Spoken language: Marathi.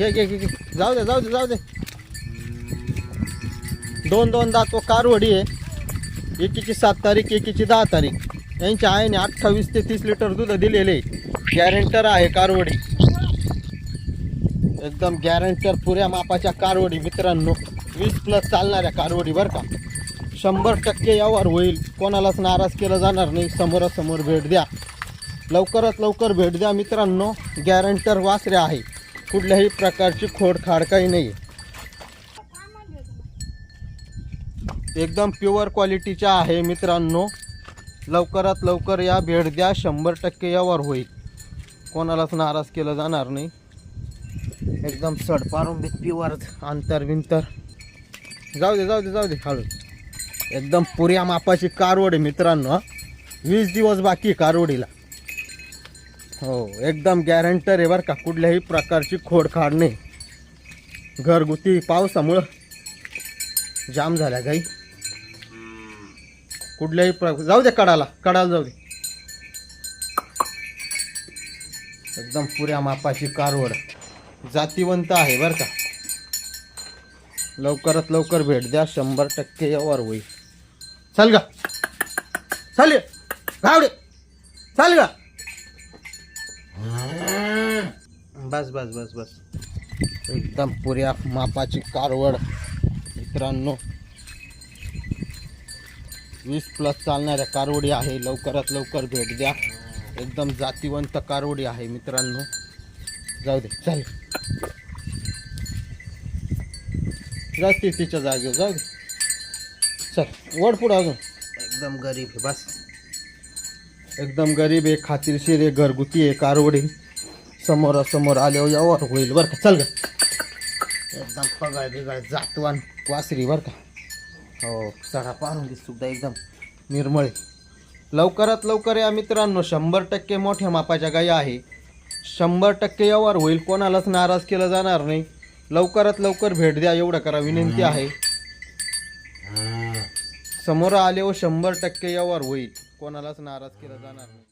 घे घे घे घे. जाऊ दे जाऊ दे जाऊ दे. दोन दोन तो कारवडी आहे. एकीची सात तारीख एकीची दहा तारीख. यांच्या आईने अठ्ठावीस ते तीस लिटर दूध दिलेले गॅरेंटर आहे कारवडी. एकदम गॅरेंटर पुऱ्या मापाच्या कारवडी मित्रांनो. वीस प्लस चालणाऱ्या कारवडी बरं का. शंभर टक्के यावर होईल. कोणालाच नाराज केलं जाणार नाही. समोरासमोर भेट द्या. लवकरात लवकर भेट द्या मित्रांनो. गॅरंटर वासरे आहे. कुठल्याही प्रकारची खोडखाड काही नाही एकदम प्युअर क्वालिटीच्या आहे मित्रांनो. लवकरात लवकर या भेट द्या. शंभर टक्के यावर होईल. कोणालाच नाराज केलं जाणार नाही. एकदम सडपारून प्युअर अंतर बिंतर. जाऊ दे जाऊ दे जाऊ दे हळू. एकदम पुऱ्या मापाची कारवड आहे मित्रांनो वीस दिवस बाकी कारवडीला. हो एकदम गॅरंटर आहे बरं का कुठल्याही प्रकारची खोडखाड नाही. घरगुती पावसामुळं जाम झाल्या गाई. कुठल्याही प्र जाऊ दे कडाला कडाला जाऊ दे. एकदम पुऱ्या मापाची कारवड. जातीवंत आहे बरं का. लवकरात लवकर भेट द्या शंभर टक्के यावर होईल. चाल का चाल गावडे चाल का बस बस बस बस. एकदम पुऱ्या मापाची कारवड. मित्रांनो वीस प्लस चालणाऱ्या कारवडी आहे. लवकरात लवकर भेट द्या. एकदम जातीवंत कारवडी आहे मित्रांनो. जाऊ दे चालेल जाते तिच्या जागेवर जाऊ दे. चल वड पुढं अजून. एकदम गरीब आहे बस. एकदम गरीब आहे खात्रीशीर आहे घरगुती आहे कारवडी समोरासमोर आल्यावर यावर होईल बरं का? चल ग. एकदम पगळ बिगळ जातवान वासरी बरं का? हो सडा पारून सुद्धा एकदम. निर्मळ. लवकरात लवकर या मित्रांनो शंभर टक्के मोठ्या मापाच्या गायी आहे. शंभर टक्के यावर होईल कोणालाच नाराज केलं जाणार नाही. लवकरात लवकर भेट द्या एवढं करा विनंती आहे. समोर आले व शंभर टक्के यावर होईल. कोणालाच नाराज केलं जाणार नाही.